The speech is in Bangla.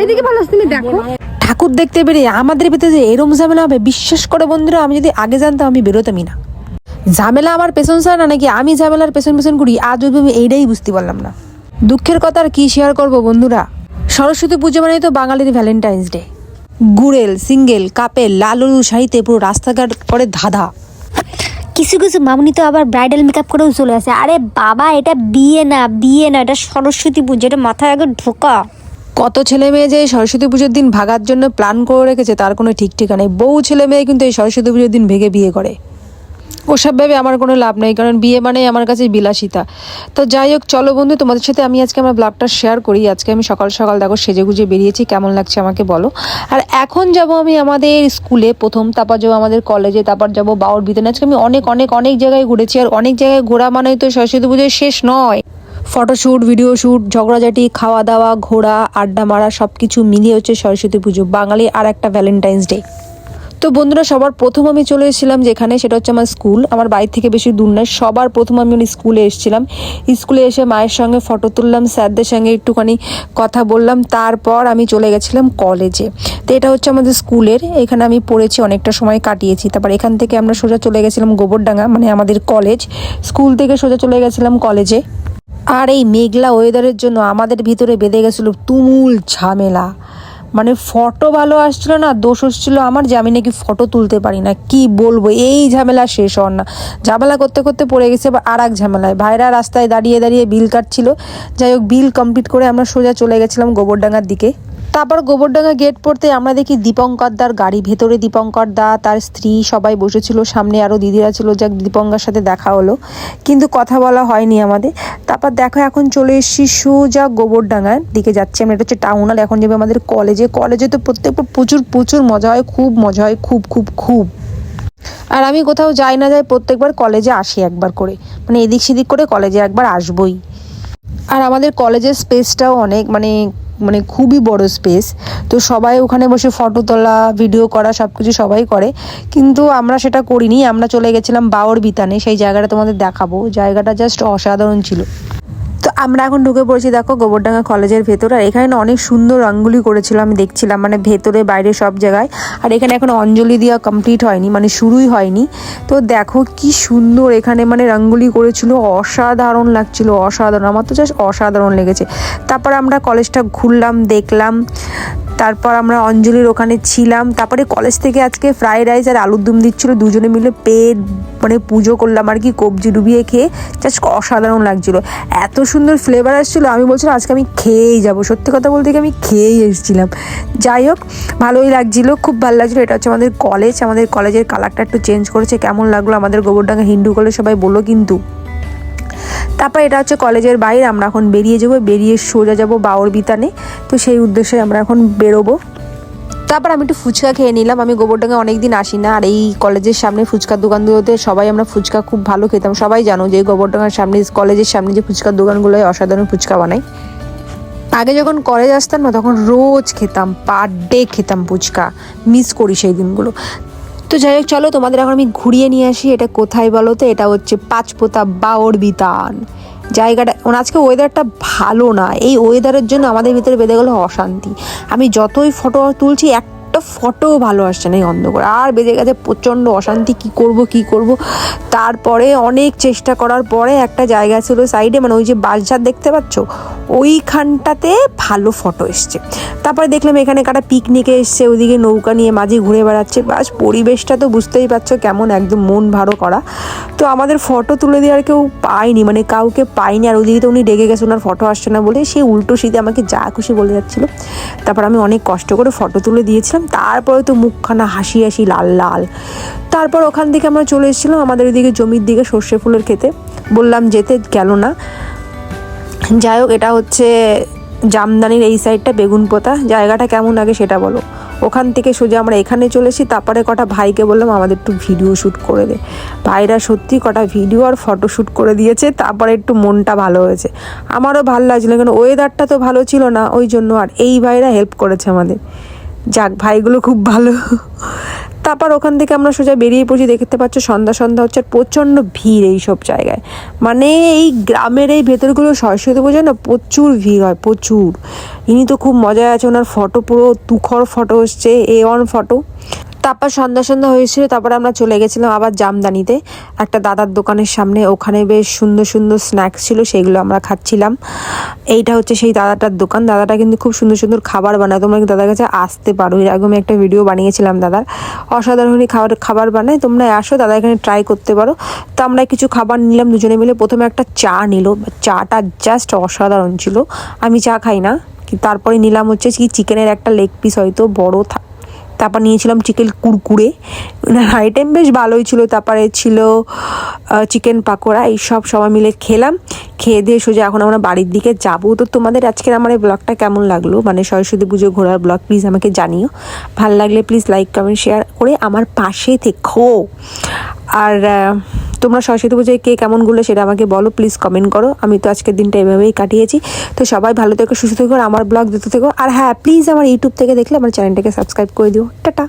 এইদিকে ভালো তুমি দেখো। ঠাকুর দেখতে পেরে আমাদের ভিতরে যে এরম ঝামেলা হবে বিশ্বাস করে বন্ধুরা আমি যদি আগে জানতাম আমি বেরোতামই না। ঝামেলা আমার পেছন ছাড়া না নাকি আমি ঝামেলার পেছন পেছন করি আজ আমি এইটাই বুঝতে পারলাম না। দুঃখের কথা আর কি শেয়ার করব বন্ধুরা? সরস্বতী পুজো মানে তো বাঙালির ভ্যালেন্টাইন্স ডে গুড়েল সিঙ্গেল কাপেল লাল হলুদ শাড়িতে পুরো রাস্তাঘাট করে ধাঁধা। কিছু কিছু মামনি তো আবার ব্রাইডাল মেকআপ করেও চলে আসে। আরে বাবা এটা বিয়ে না বিয়ে না এটা সরস্বতী পুজো এটা মাথায় আগে ঢোকা। কত ছেলে মেয়ে যে সরস্বতী পুজোর দিন ভাগার জন্য প্ল্যান করে রেখেছে, তার কোনো ঠিক ঠিকানা নেই বহু ছেলে মেয়ে কিন্তু এই সরস্বতী পুজোর দিন ভেগে বিয়ে করে। ওসব ভেবে আমার কোনো লাভ নেই, কারণ বিয়ে মানেই আমার কাছে বিলাসিতা। তো যাই হোক, চলো বন্ধু, তোমাদের সাথে আমি আজকে আমার ব্লগটা শেয়ার করি। আজকে আমি সকাল সকাল দেখো সেজে গুজে বেরিয়েছি, কেমন লাগছে আমাকে বলো। আর এখন যাব আমি আমাদের স্কুলে, প্রথম, তারপর যাব আমাদের কলেজে তারপর যাব বাউর ভিতরে আজকে আমি অনেক অনেক অনেক জায়গায় ঘুরেছি, আর অনেক জায়গায় ঘোরা মানেই তো সরস্বতী পুজোর শেষ নয়। ফটোশ্যুট ভিডিও শ্যুট ঝগড়াঝাটি খাওয়া দাওয়া ঘোরা, আড্ডা মারা সব কিছু মিলিয়ে হচ্ছে সরস্বতী পুজো, বাঙালি আর একটা ভ্যালেন্টাইন্স ডে তো বন্ধুরা, সবার প্রথম আমি চলে এসেছিলাম যেখানে, সেটা হচ্ছে আমার স্কুল। আমার বাড়ি থেকে বেশি দূর নয়, সবার প্রথম আমি স্কুলে এসেছিলাম। স্কুলে এসে মায়ের সঙ্গে ফটো তুললাম, স্যারদের সঙ্গে একটুখানি কথা বললাম, তারপর আমি চলে গেছিলাম কলেজে। তো এটা হচ্ছে আমাদের স্কুলের, এখানে আমি পড়েছি, অনেকটা সময় কাটিয়েছি। তারপর এখান থেকে আমরা সোজা চলে গেছিলাম গোবরডাঙ্গা মানে আমাদের কলেজ। স্কুল থেকে সোজা চলে গেছিলাম কলেজে। আর এই মেঘলা ওয়েদারের জন্য আমাদের ভিতরে বেঁধে গেছিল তুমুল ঝামেলা। মানে ফটো ভালো আসছিল না, দোষ হচ্ছিল আমার যে আমি নাকি ফটো তুলতে পারি না। কি বলব? এই ঝামেলা শেষ হওয়ার না। ঝামেলা করতে করতে পড়ে গেছে এবার আর এক ঝামেলায়। ভাইরা রাস্তায় দাঁড়িয়ে দাঁড়িয়ে বিল কাটছিল। যাই হোক, বিল কমপ্লিট করে আমরা সোজা চলে গেছিলাম গোবরডাঙ্গার দিকে। তারপর গোবরডাঙ্গা গেট পড়তে আমরা দেখি দীপঙ্কর দার গাড়ি, ভেতরে দীপঙ্কর দা, তার স্ত্রী সবাই বসেছিল, সামনে আরও দিদিরা ছিল, যাক দীপঙ্কার সাথে দেখা হলো। কিন্তু কথা বলা হয়নি আমাদের। তারপর দেখো এখন চলে এসেছি সোজা গোবরডাঙ্গার দিকে যাচ্ছি আমরা। এটা হচ্ছে টাউন হল এখন যাবে আমাদের কলেজে কলেজে তো প্রত্যেকবার প্রচুর প্রচুর মজা হয়, খুব মজা হয়, খুব খুব খুব। আর আমি কোথাও যাই না যাই প্রত্যেকবার কলেজে আসি একবার করে। মানে এদিক সেদিক করে কলেজে একবার আসবই। আর আমাদের কলেজের স্পেসটাও অনেক মানে মানে খুবই বড় স্পেস তো সবাই ওখানে বসে ফটো তোলা ভিডিও করা সব কিছু সবাই করে। কিন্তু আমরা সেটা করিনি, আমরা চলে গেছিলাম বাওর বিতানে সেই জায়গাটা তোমাদের দেখাবো। জায়গাটা জাস্ট অসাধারণ ছিল। আমরা এখন ঢুকে পড়েছি, দেখো গোবরডাঙ্গা কলেজের ভেতর, আর এখানে অনেক সুন্দর রঙ্গুলি করেছিল আমি দেখছিলাম মানে ভেতরে বাইরে সব জায়গায়। আর এখানে এখন অঞ্জলি দেওয়া কমপ্লিট হয়নি মানে শুরুই হয়নি। তো দেখো কি সুন্দর এখানে মানে রঙ্গুলি করেছিল, অসাধারণ লাগছিল, অসাধারণ, আমার তো জাস্ট অসাধারণ লেগেছে। তারপর আমরা কলেজটা ঘুরলাম, দেখলাম তারপর আমরা অঞ্জলির ওখানে ছিলাম। তারপরে কলেজ থেকে আজকে ফ্রাইড রাইস আর আলুর দম দিচ্ছিল। দুজনে মিলে পেট মানে পুজো করলাম আর কি, কবজি ডুবিয়ে খেয়ে জাস্ট অসাধারণ লাগছিল। এত সুন্দর ফ্লেভার আসছিল, আমি বলছিলাম, আজকে আমি খেয়েই যাব। সত্যি কথা বলতে কি আমি খেয়েই এসেছিলাম। যাই হোক, ভালোই লাগছিল, খুব ভালো লাগছিল। এটা হচ্ছে আমাদের কলেজ আমাদের কলেজের কালারটা একটু চেঞ্জ করেছে। কেমন লাগল আমাদের গোবরডাঙ্গা হিন্দু কলেজ সবাই বলল কিন্তু। তারপর এটা হচ্ছে কলেজের বাইরে, আমরা এখন বেরিয়ে যাব, বেরিয়ে সোজা যাব বাউর বিতানে তো সেই উদ্দেশ্যে আমরা এখন বেরোবো। তারপর আমি একটু ফুচকা খেয়ে নিলাম। আমি গোবরডাঙ্গা অনেক দিন আসি না, আর এই কলেজের সামনে ফুচকার দোকানগুলোতে সবাই আমরা ফুচকা খুব ভালো খেতাম। সবাই জানো যে গোবরডাঙ্গার সামনে, কলেজের সামনে যে ফুচকার দোকানগুলোয় অসাধারণ ফুচকা বানায় আগে যখন কলেজ আসতাম না, তখন রোজ খেতাম, পার ডে খেতাম ফুচকা। মিস করি সেই দিনগুলো। তো যাই হোক, চলো তোমাদের এখন আমি ঘুরিয়ে নিয়ে আসি, এটা কোথায় বলো তো? এটা হচ্ছে পাঁচপোতা বাওর বিতান। জায়গাটা আজকে ওয়েদারটা ভালো না। এই ওয়েদারের জন্য আমাদের ভিতরে বেঁধে গেলো অশান্তি। আমি যতই ফটো তুলছি একটা ফটোও ভালো আসছে না এই অন্ধকার। আর বেজে গেছে প্রচণ্ড অশান্তি, কি করব কি করব? তারপরে অনেক চেষ্টা করার পরে একটা জায়গা ছিল সাইডে মানে ওই যে বাসঝাড় দেখতে পাচ্ছ? ওইখানটাতে ভালো ফটো এসছে। তারপরে দেখলাম এখানে কাটা পিকনিকে এসছে, ওইদিকে নৌকা নিয়ে মাঝে ঘুরে বেড়াচ্ছে। বাস, পরিবেশটা তো বুঝতেই পারছ কেমন, একদম মন ভালো করা। তো আমাদের ফটো তুলে দেওয়ার কেউ পায়নি মানে কাউকে পায়নি। আর ওইদিকে তো উনি ডেকে গেছে, ওনার ফটো আসছে না বলে। সে উল্টো শীতে আমাকে যা খুশি বলে যাচ্ছিল। তারপর আমি অনেক কষ্ট করে ফটো তুলে দিয়েছিলাম। তারপরে তো মুখখানা হাসি হাসি লাল লাল। তারপর ওখান থেকে আমরা চলে এসেছিলাম আমাদের এদিকে জমির দিকে সর্ষে ফুলের খেতে বললাম যেতে গেল না। যাই হোক, এটা হচ্ছে জামদানির এই সাইডটা বেগুন পোতা। জায়গাটা কেমন আগে সেটা বলো। ওখান থেকে সোজা আমরা এখানে চলে এসেছি, তারপরে কটা ভাইকে বললাম আমাদের একটু ভিডিও শ্যুট করে দে। ভাইরা সত্যি কটা ভিডিও আর ফটো শ্যুট করে দিয়েছে, তারপরে একটু মনটা ভালো হয়েছে। আমারও ভালো লাগছিল কারণ ওয়েদারটা তো ভালো ছিল না, ওই জন্য আর এই ভাইরা হেল্প করেছে আমাদের। যাক, ভাইগুলো খুব ভালো। তারপর ওখান থেকে আমরা সোজা বেরিয়ে পড়ছি, দেখতে পাচ্ছ সন্ধ্যা সন্ধ্যা হচ্ছে প্রচণ্ড ভিড় এই সব জায়গায়। মানে এই গ্রামের এই ভেতরগুলো সরস্বতী পুজো না প্রচুর ভিড় হয়, প্রচুর। ইনি তো খুব মজায় আছে, ওনার ফটো, পুরো তুখর ফটো হচ্ছে এ ওয়ান ফটো। তারপর সন্ধ্যা সন্ধ্যা হয়েছিল, তারপরে আমরা চলে গেছিলাম আবার জামদানিতে। একটা দাদার দোকানের সামনে, ওখানে বেশ সুন্দর সুন্দর স্ন্যাক্স ছিল, সেগুলো আমরা খাচ্ছিলাম। এইটা হচ্ছে সেই দাদাটার দোকান। দাদাটা কিন্তু খুব সুন্দর সুন্দর খাবার বানায়। তোমরা দাদার কাছে আসতে পারো। এর আগে আমি একটা ভিডিও বানিয়েছিলাম দাদার। অসাধারণই খাবার খাবার বানায়। তোমরা আসো, দাদা এখানে ট্রাই করতে পারো। তো আমরা কিছু খাবার নিলাম, দুজনে মিলে। প্রথমে একটা চা নিল। চাটা জাস্ট অসাধারণ ছিল। আমি চা খাই না। তারপরে নিলাম হচ্ছে কি চিকেনের একটা লেগ পিস হয়তো, বড় তারপর নিয়েছিলাম চিকেন কুরকুরে। আইটেম বেশ ভালোই ছিল। তারপরে ছিল চিকেন পাকোড়া, এইসব সবাই মিলে খেলাম। খেয়ে দিয়ে সোজা এখন আমরা বাড়ির দিকে যাব। তো তোমাদের আজকের আমার এই ব্লগটা কেমন লাগল? মানে সরস্বতী পুজো ঘোরার ব্লগ প্লিজ আমাকে জানিও। ভালো লাগলে প্লিজ লাইক কমেন্ট শেয়ার করে আমার পাশে থেকো। আর তোমরা সরস্বতী পুজোয় কে কেমন ঘুরলে সেটা আমাকে বলো প্লিজ কমেন্ট করো। আমি তো আজকের দিনটা এভাবেই কাটিয়েছি। তো সবাই ভালো থেকো, সুস্থ থেকো আমার ব্লগ দিতে থেকো। আর হ্যাঁ প্লিজ আমার ইউটিউব থেকে দেখলে আমার চ্যানেলটাকে সাবস্ক্রাইব করে দিও। টাটা।